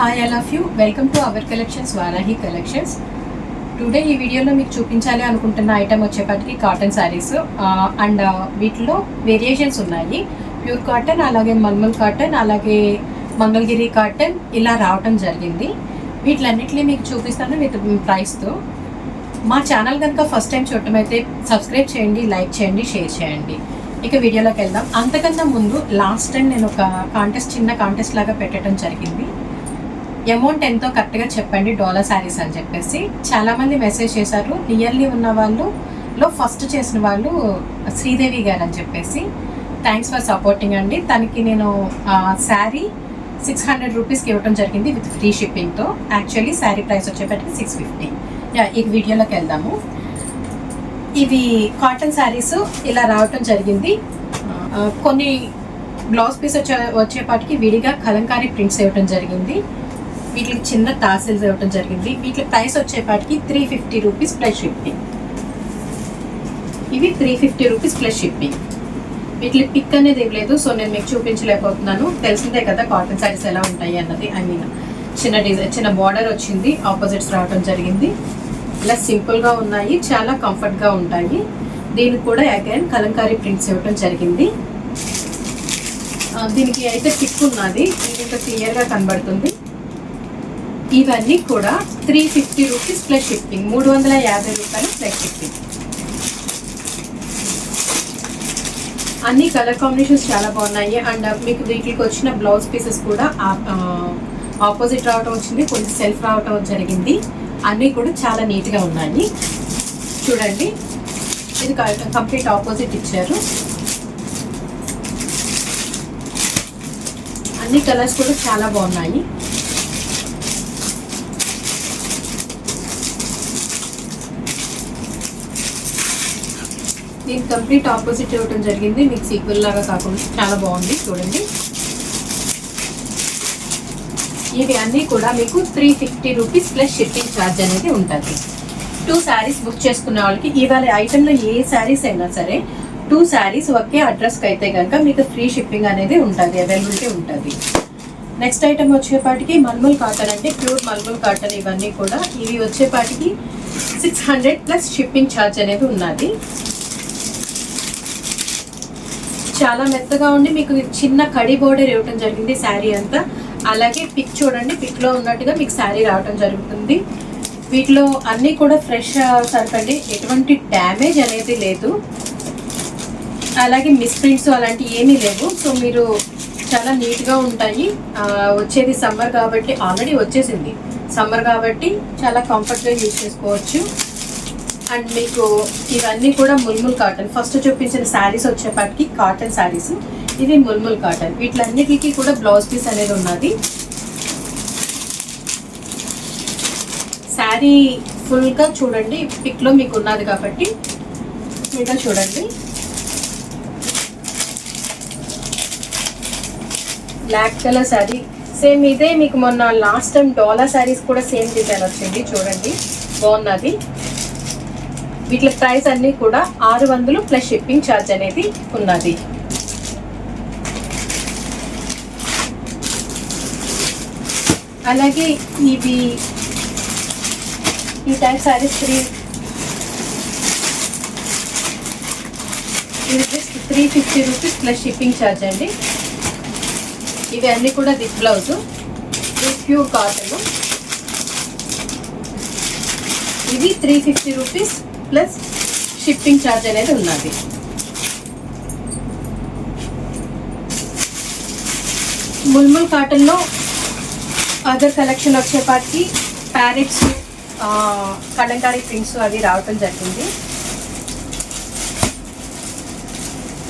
Hi I love you welcome to our collections Varahi collections today ఈ వీడియోలో మీకు చూపించాలి అనుకుంటున్న ఐటమ్ వచ్చేపాటికి కాటన్ శారీస్ అండ్ వీటిలో వేరియేషన్స్ ఉన్నాయి. ప్యూర్ కాటన్ అలాగే మల్మల్ కాటన్ అలాగే మంగళగిరి కాటన్ ఇలా రావటం జరిగింది. వీటిలన్నిటిని మీకు చూపిస్తాను విత్ ప్రైస్తో మా ఛానల్ కనుక ఫస్ట్ టైం చూడటం అయితే సబ్స్క్రైబ్ చేయండి లైక్ చేయండి షేర్ చేయండి. ఇక వీడియోలోకి వెళ్దాం. అంతకన్నా ముందు లాస్ట్ టైం నేను ఒక కాంటెస్ట్ చిన్న కాంటెస్ట్ లాగా పెట్టడం జరిగింది. అమౌంట్ ఎంతో కరెక్ట్గా చెప్పండి డాలర్ శారీస్ అని చెప్పేసి. చాలామంది మెసేజ్ చేశారు నియర్లీ ఉన్న వాళ్ళు లో ఫస్ట్ చేసిన వాళ్ళు శ్రీదేవి గారు అని చెప్పేసి. థ్యాంక్స్ ఫర్ సపోర్టింగ్ అండి. తనకి నేను శారీ సిక్స్ హండ్రెడ్ రూపీస్కి ఇవ్వడం జరిగింది విత్ ఫ్రీ షిప్పింగ్తో యాక్చువల్లీ శారీ ప్రైస్ వచ్చేపటికి సిక్స్ ఫిఫ్టీ ఈ వీడియోలోకి వెళ్దాము. ఇవి కాటన్ శారీస్ ఇలా రావటం జరిగింది. కొన్ని బ్లౌజ్ పీస్ వచ్చే వచ్చేపాటికి విడిగా కలంకారీ ప్రింట్స్ ఇవ్వటం జరిగింది. వీటికి చిన్న తాసిల్స్ ఇవ్వటం జరిగింది. వీటి ప్రైస్ వచ్చేపాటికి three fifty rupees plus shipping ఇవి three fifty rupees plus shipping వీటికి పిక్ అనేది ఇవ్వలేదు సో నేను మీకు చూపించలేకపోతున్నాను. తెలిసిందే కదా కాటన్ శారీస్ ఎలా ఉంటాయి అన్నది. ఐ మీన్ చిన్న డిజైన్ చిన్న బార్డర్ వచ్చింది. ఆపోజిట్స్ రావడం జరిగింది. ఇలా సింపుల్గా ఉన్నాయి. చాలా కంఫర్ట్గా ఉంటాయి. దీనికి కూడా అగైన్ కలంకారీ ప్రింట్స్ ఇవ్వడం జరిగింది. దీనికి అయితే పిక్ ఉన్నది. ఇది ఇంకా క్లియర్గా కనబడుతుంది. ఇవన్నీ కూడా three fifty rupees plus shipping మూడు వందల యాభై రూపాయలు ప్లస్ షిప్పింగ్ అన్ని కలర్ కాంబినేషన్స్ చాలా బాగున్నాయి. అండ్ uh, మీకు వీటికి వచ్చిన బ్లౌజ్ పీసెస్ కూడా ఆపోజిట్ రావటం వచ్చింది కొంచెం సెల్ఫ్ రావటం జరిగింది. అన్నీ కూడా చాలా నీట్గా ఉన్నాయి. చూడండి ఇది కంప్లీట్ ఆపోజిట్ ఇచ్చారు. అన్ని కలర్స్ కూడా చాలా బాగున్నాయి. దీనికి కంప్లీట్ ఆపోజిట్ ఇవ్వడం జరిగింది. మీకు సీక్వెల్ లాగా కాకుండా చాలా బాగుంది. చూడండి. ఇవి అన్నీ కూడా మీకు three fifty rupees plus shipping charge అనేది ఉంటుంది. టూ శారీస్ బుక్ చేసుకున్న వాళ్ళకి ఇవాళ ఐటెంలో ఏ శారీస్ అయినా సరే టూ శారీస్ ఒకే అడ్రస్కి అయితే కనుక మీకు ఫ్రీ షిప్పింగ్ అనేది ఉంటుంది అవైలబిలిటీ ఉంటుంది. నెక్స్ట్ ఐటమ్ వచ్చేపాటికి మల్మల్ కాటన్ అంటే ప్యూర్ మల్మల్ కాటన్ ఇవన్నీ కూడా ఇవి వచ్చేపాటికి six hundred plus shipping charge అనేది ఉన్నది. చాలా మెత్తగా ఉండి మీకు చిన్న కడి బోర్డర్ ఇవ్వటం జరిగింది శారీ అంతా. అలాగే పిక్ చూడండి పిక్లో ఉన్నట్టుగా మీకు శారీ రావటం జరుగుతుంది. వీటిలో అన్నీ కూడా ఫ్రెష్ సరుకండి ఎటువంటి డ్యామేజ్ అనేది లేదు. అలాగే మిస్ప్రింట్స్ అలాంటివి ఏమీ లేవు. సో మీరు చాలా నీట్గా ఉంటాయి. వచ్చేది సమ్మర్ కాబట్టి ఆల్రెడీ వచ్చేసింది. సమ్మర్ కాబట్టి చాలా కంఫర్ట్గా యూజ్ చేసుకోవచ్చు. అండ్ మీకు ఇవన్నీ కూడా ముల్ముల్ కాటన్. ఫస్ట్ చూపించిన శారీస్ వచ్చేపాటికి కాటన్ శారీస్ ఇది ముల్ముల్ కాటన్. వీటిలన్నిటికీ కూడా బ్లౌజ్ పీస్ అనేది ఉన్నది. శారీ ఫుల్గా చూడండి. పిక్లో మీకు ఉన్నది కాబట్టి మీద చూడండి. బ్లాక్ కలర్ శారీ సేమ్ ఇదే మీకు మొన్న లాస్ట్ టైం డాలర్ శారీస్ కూడా సేమ్ డిజైన్ వచ్చింది. చూడండి. బాగున్నది. వీటి ప్రైస్ అన్నీ కూడా ఆరు వందలు ప్లస్ షిప్పింగ్ ఛార్జ్ అనేది ఉన్నది. అలాగే ఇవి ఈ టైప్ శారీస్ త్రీ ఇది just three fifty rupees plus shipping charge అండి. ఇవి అన్నీ కూడా దిక్ బ్లౌజ్ ఇది ప్యూర్ కాటన్ ఇది three fifty rupees plus shipping charge అనేది ఉన్నది. ముల్ముల్ కాటన్లో అదర్ కలెక్షన్ వచ్చేపాటికి ప్యారెట్స్ కలంకారీ ప్రింట్స్ అవి రావటం జరిగింది.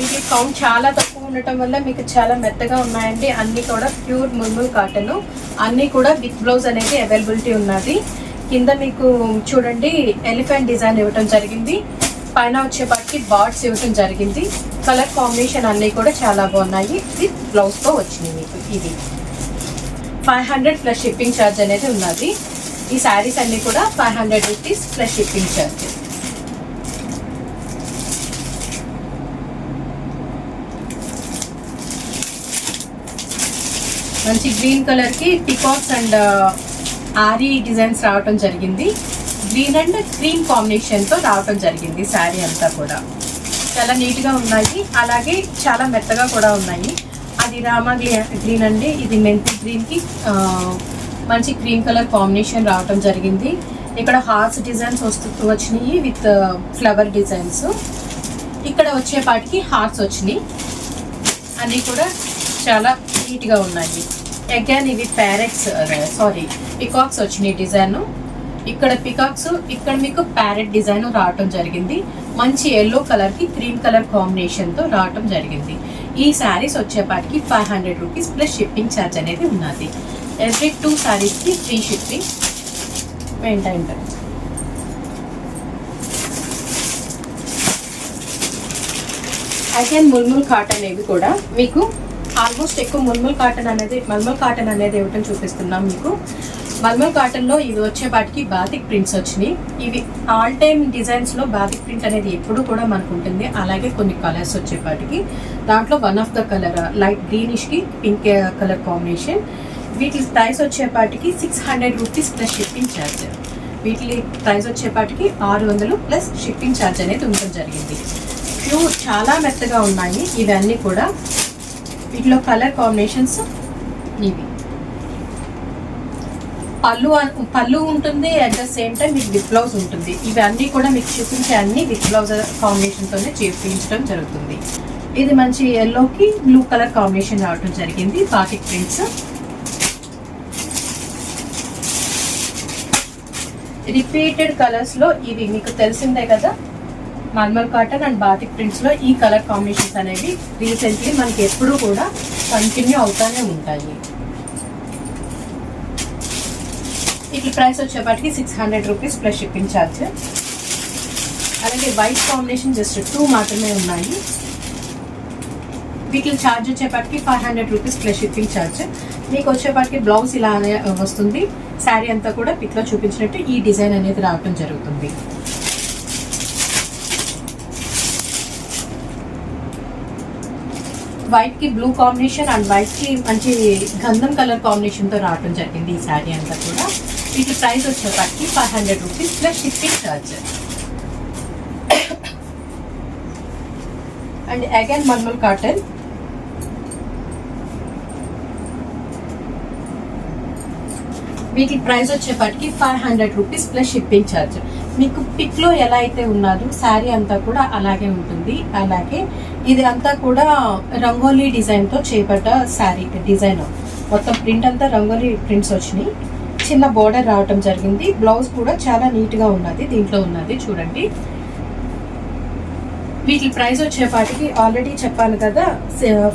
ఇది కౌంట్ చాలా తక్కువ ఉండటం వల్ల మీకు చాలా మెత్తగా ఉన్నాయండి. అన్నీ కూడా ప్యూర్ ముల్ముల్ కాటన్. అన్నీ కూడా విత్ బ్లౌజ్ అనేది అవైలబిలిటీ ఉన్నది. కింద మీకు చూడండి ఎలిఫెంట్ డిజైన్ ఇవ్వటం జరిగింది. పైన వచ్చేపాటికి బార్డ్స్ ఇవ్వటం జరిగింది. కలర్ కాంబినేషన్ అన్నీ కూడా చాలా బాగున్నాయి. విత్ బ్లౌజ్తో వచ్చినాయి మీకు ఇది five hundred plus shipping charge అనేది ఉన్నది. ఈ శారీస్ అన్నీ కూడా five hundred rupees plus shipping charge మంచి గ్రీన్ కలర్కి పికాక్స్ అండ్ ఆరి డిజైన్స్ రావటం జరిగింది. గ్రీన్ అండ్ క్రీమ్ కాంబినేషన్తో రావటం జరిగింది శారీ అంతా కూడా. చాలా నీట్గా ఉన్నాయి. అలాగే చాలా మెత్తగా కూడా ఉన్నాయి. అది రామా గ్రీన్ అండి. ఇది మెంతి గ్రీన్కి మంచి క్రీమ్ కలర్ కాంబినేషన్ రావటం జరిగింది. ఇక్కడ హార్ట్స్ డిజైన్స్ వస్తూ వచ్చినాయి విత్ ఫ్లవర్ డిజైన్స్. ఇక్కడ వచ్చేపాటికి హార్ట్స్ వచ్చినాయి. అన్నీ కూడా చాలా నీట్గా ఉన్నాయి. అగైన్ ఇవి ప్యారెట్స్ సారీ పికాక్స్ వచ్చినాయి డిజైన్ ఇక్కడ పికాక్స్ ఇక్కడ మీకు ప్యారెట్ డిజైన్ రావటం జరిగింది. మంచి ఎల్లో కలర్కి క్రీమ్ కలర్ కాంబినేషన్తో రావటం జరిగింది. ఈ శారీస్ వచ్చేపాటికి five hundred rupees plus shipping charge అనేది ఉన్నది. ఎవ్రీ టూ శారీస్కి ఫ్రీ షిప్పింగ్ ఏంటంటే అగైన్ ముల్ముల్ కాటన్ ఇవి కూడా మీకు ఆల్మోస్ట్ ఎక్కువ ముల్ముల్ కాటన్ అనేది మల్మల్ కాటన్ అనేది ఇవ్వటం చూపిస్తున్నాం మీకు. మల్మల్ కాటన్లో ఇది ఇవి వచ్చేపాటికి బాతిక్ ప్రింట్స్ వచ్చినాయి. ఇవి ఆల్ టైమ్ డిజైన్స్లో బాతిక్ ప్రింట్ అనేది ఎప్పుడు కూడా మనకు ఉంటుంది. అలాగే కొన్ని కలర్స్ వచ్చేపాటికి. దాంట్లో one of the colour light గ్రీనిష్కి pink colour combination వీటి ప్రైస్ వచ్చేపాటికి six hundred rupees plus shipping charge వీటి ప్రైస్ వచ్చేపాటికి ఆరు వందలు ప్లస్ షిప్పింగ్ ఛార్జ్ అనేది ఉండడం జరిగింది. ప్యూర్ చాలా మెత్తగా ఉన్నాయి. ఇవన్నీ కూడా వీటిలో కలర్ కాంబినేషన్స్ ఇవి. పళ్ళు పళ్ళు ఉంటుంది అట్ ద సేమ్ టైం మీకు విత్ బ్లౌజ్ ఉంటుంది. ఇవన్నీ కూడా మీకు చూపించే అన్ని విత్ బ్లౌజ్ కాంబినేషన్తోనే చూపించడం జరుగుతుంది. ఇది మంచి ఎల్లోకి బ్లూ కలర్ కాంబినేషన్ రావడం జరిగింది. Batik prints. రిపీటెడ్ కలర్స్లో ఇవి మీకు తెలిసిందే కదా. మల్మల్ కాటన్ అండ్ బాతిక్ ప్రింట్స్లో ఈ కలర్ కాంబినేషన్స్ అనేవి రీసెంట్లీ మనకి ఎప్పుడూ కూడా కంటిన్యూ అవుతానే ఉంటాయి. ఇట్లా ప్రైస్ వచ్చేపాటికి six hundred rupees plus shipping charge అలాగే వైట్ కాంబినేషన్ జస్ట్ టూ మాత్రమే ఉన్నాయి. వీటి ఛార్జ్ వచ్చేపాటికి five hundred rupees plus shipping charge మీకు వచ్చేపాటికి బ్లౌజ్ ఇలా వస్తుంది. శారీ అంతా కూడా పిక్లో చూపించినట్టు ఈ డిజైన్ అనేది రావటం జరుగుతుంది. వైట్కి బ్లూ కాంబినేషన్ అండ్ వైట్కి మంచి గంధం కలర్ కాంబినేషన్తో రావడం జరిగింది ఈ శారీ అంతా కూడా. వీటి ప్రైస్ వచ్చేసరికి five hundred rupees plus shipping charge and again mulmul cotton వీటి ప్రైస్ వచ్చేప్పటికి five hundred rupees plus shipping charge మీకు పిక్లో ఎలా అయితే ఉన్నదో శారీ అంతా కూడా అలాగే ఉంటుంది. అలాగే ఇది అంతా కూడా రంగోలీ డిజైన్తో చేపట్ట శారీ డిజైన్. మొత్తం ప్రింట్ అంతా రంగోలీ ప్రింట్స్ వచ్చినాయి. చిన్న బోర్డర్ రావటం జరిగింది. బ్లౌజ్ కూడా చాలా నీట్గా ఉన్నది దీంట్లో ఉన్నది చూడండి. వీటి ప్రైస్ వచ్చేపాటికి ఆల్రెడీ చెప్పాను కదా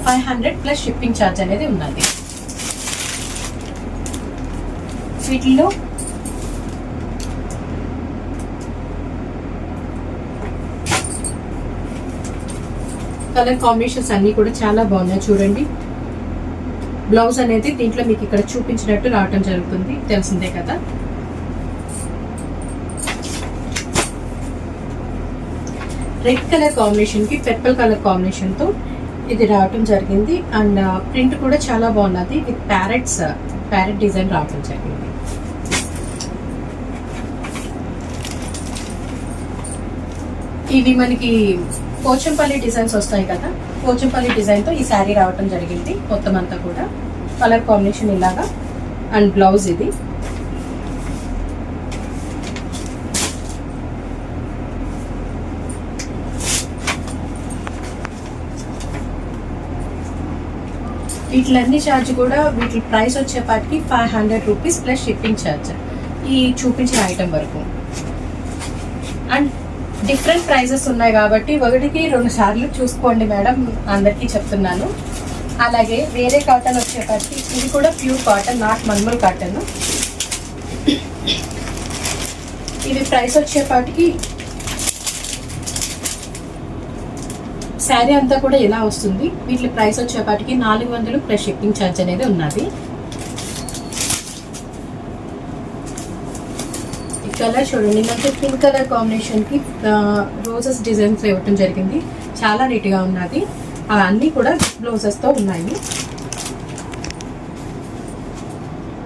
five hundred plus shipping charge అనేది ఉన్నది. వీటిలో కలర్ కాంబినేషన్స్ అన్ని కూడా చాలా బాగున్నాయి. చూడండి. బ్లౌజ్ అనేది దీంట్లో మీకు ఇక్కడ చూపించినట్టు రావటం జరుగుతుంది. తెలిసిందే కదా. రెడ్ కలర్ కాంబినేషన్కి పర్పుల్ కలర్ కాంబినేషన్తో ఇది రావటం జరిగింది. అండ్ uh, ప్రింట్ కూడా చాలా బాగున్నది. విత్ ప్యారెట్స్ ప్యారెట్ డిజైన్ రావటం జరిగింది. ఇవి మనకి పోచంపల్లి డిజైన్స్ వస్తాయి కదా పోచంపల్లి డిజైన్తో ఈ శారీ రావటం జరిగింది మొత్తం అంతా కూడా. కలర్ కాంబినేషన్ ఇలాగా అండ్ బ్లౌజ్ ఇది. వీటిలన్నీ ఛార్జ్ కూడా వీటి ప్రైస్ వచ్చేపాటికి five hundred rupees plus shipping charge ఈ చూపించిన ఐటెం వరకు. అండ్ డిఫరెంట్ ప్రైజెస్ ఉన్నాయి కాబట్టి ఒకటికి రెండు సార్లు చూసుకోండి మేడం అందరికీ చెప్తున్నాను. అలాగే వేరే కాటన్ వచ్చేపాటికి ఇది కూడా pure cotton not mulmul cotton. ఇది ప్రైస్ వచ్చేపాటికి శారీ అంతా కూడా ఇలా వస్తుంది. వీటి ప్రైస్ వచ్చేపాటికి నాలుగు వందలు ప్లస్ షిప్పింగ్ ఛార్జ్ అనేది ఉన్నది. కలర్ చూడండి నాకు పింక్ కలర్ కాంబినేషన్కి రోజెస్ డిజైన్స్ ఇవ్వటం జరిగింది. చాలా నీట్గా ఉన్నది. అవన్నీ కూడా బ్లౌజెస్తో ఉన్నాయి.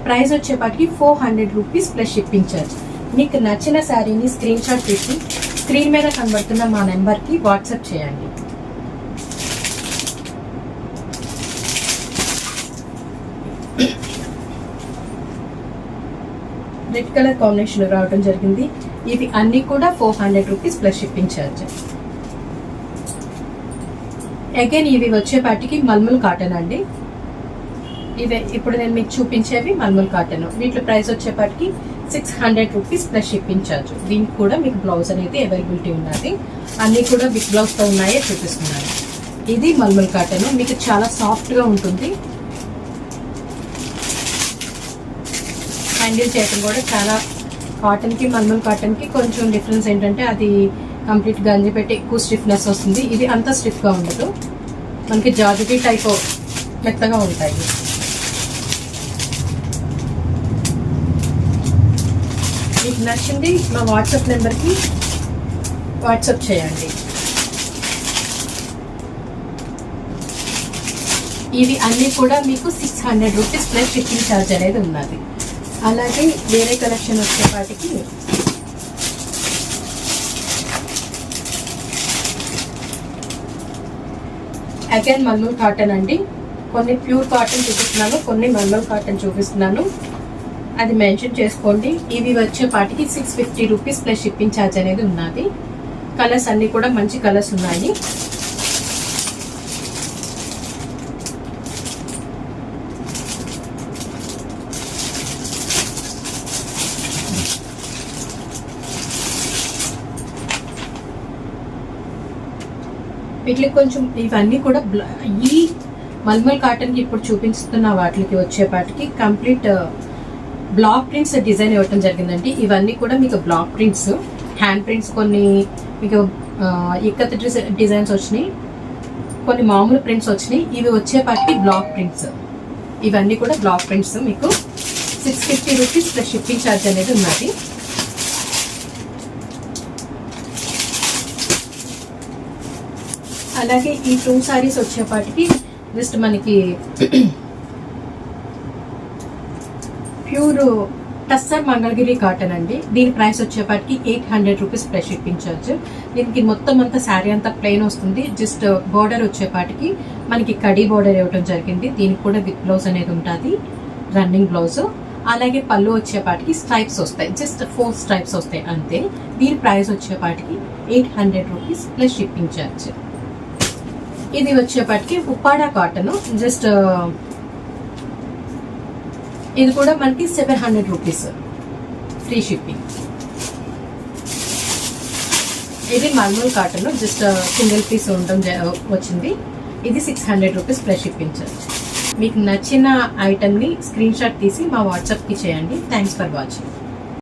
ప్రైస్ వచ్చేపాటికి four hundred rupees plus shipping charge మీకు నచ్చిన శారీని స్క్రీన్ షాట్ తీసి స్క్రీన్ మీద కనబడుతున్న మా నెంబర్కి వాట్సాప్ చేయండి. రెడ్ కలర్ కాంబినేషన్ రావడం జరిగింది. ఇవి అన్ని కూడా four hundred rupees plus shipping charge again ఇవి వచ్చేపాటికి మల్మల్ కాటన్ అండి. ఇవే ఇప్పుడు నేను మీకు చూపించేవి మల్మల్ కాటన్ వీటిలో ప్రైస్ వచ్చేపాటికి six hundred rupees plus shipping charge దీనికి కూడా మీకు బ్లౌజ్ అనేది అవైలబిలిటీ ఉన్నది. అన్నీ కూడా బిగ్ బ్లౌజ్తో ఉన్నాయే చూపిస్తున్నాను. ఇది మల్మల్ కాటన్ మీకు చాలా సాఫ్ట్గా ఉంటుంది. హ్యాండిల్ చేయటం కూడా చాలా కాటన్కి మల్మల్ కాటన్కి కొంచెం డిఫరెన్స్ ఏంటంటే అది కంప్లీట్ గంజి పెట్టి ఎక్కువ స్టిఫ్నెస్ వస్తుంది. ఇది అంత స్టిఫ్గా ఉండదు. మనకి జాజిటీ టైప్ మెత్తగా ఉంటాయి. మీకు నచ్చింది మా వాట్సాప్ నెంబర్కి వాట్సాప్ చేయండి. ఇవి అన్నీ కూడా మీకు six hundred rupees plus shipping charge అనేది ఉన్నది. అలాగే వేరే కలెక్షన్ వచ్చేపాటికి అగైన్ మల్లూర్ కాటన్ అండి. కొన్ని ప్యూర్ కాటన్ చూపిస్తున్నాను కొన్ని మల్లూర్ కాటన్ చూపిస్తున్నాను. అది మెన్షన్ చేసుకోండి. ఇవి వచ్చేపాటికి six fifty rupees plus shipping charge అనేది ఉన్నది. కలర్స్ అన్నీ కూడా మంచి కలర్స్ ఉన్నాయి. వీటికి కొంచెం ఇవన్నీ కూడా ఈ మల్మల్ కాటన్కి ఇప్పుడు చూపిస్తున్న వాటికి వచ్చేపాటికి కంప్లీట్ బ్లాక్ ప్రింట్స్ డిజైన్ ఇవ్వటం జరిగిందండి. ఇవన్నీ కూడా మీకు బ్లాక్ ప్రింట్స్ హ్యాండ్ ప్రింట్స్ కొన్ని మీకు ఇక్కత డిజైన్స్ వచ్చినాయి కొన్ని మామూలు ప్రింట్స్ వచ్చినాయి. ఇవి వచ్చేపాటికి బ్లాక్ ప్రింట్స్. ఇవన్నీ కూడా బ్లాక్ ప్రింట్స్ మీకు six fifty rupees plus shipping charge అనేది ఉన్నది. అలాగే ఈ టూ సారీస్ వచ్చేపాటికి జస్ట్ మనకి ప్యూర్ టస్సర్ మంగళగిరి కాటన్ అండి. దీని ప్రైస్ వచ్చేపాటికి eight hundred rupees plus shipping charge. దీనికి మొత్తం అంతా శారీ అంతా ప్లెయిన్ వస్తుంది. జస్ట్ బార్డర్ వచ్చేపాటికి మనకి కడీ బార్డర్ ఇవ్వడం జరిగింది. దీనికి కూడా విత్ బ్లౌజ్ అనేది ఉంటుంది. Running blouse. అలాగే పళ్ళు వచ్చేపాటికి స్ట్రైప్స్ వస్తాయి. జస్ట్ ఫోర్ స్ట్రైప్స్ వస్తాయి అంతే. దీని ప్రైస్ వచ్చేపాటికి eight hundred rupees plus shipping charge. ఇది వచ్చేపటికి ఉప్పాడా కాటన్. జస్ట్ ఇది కూడా మనకి seven hundred rupees. Free shipping ఇది mulmul cotton. Just single piece ఉండడం వచ్చింది. ఇది six hundred rupees plus shipping charge. మీకు నచ్చిన ఐటమ్ని స్క్రీన్ షాట్ తీసి మా వాట్సాప్కి చేయండి. Thanks for watching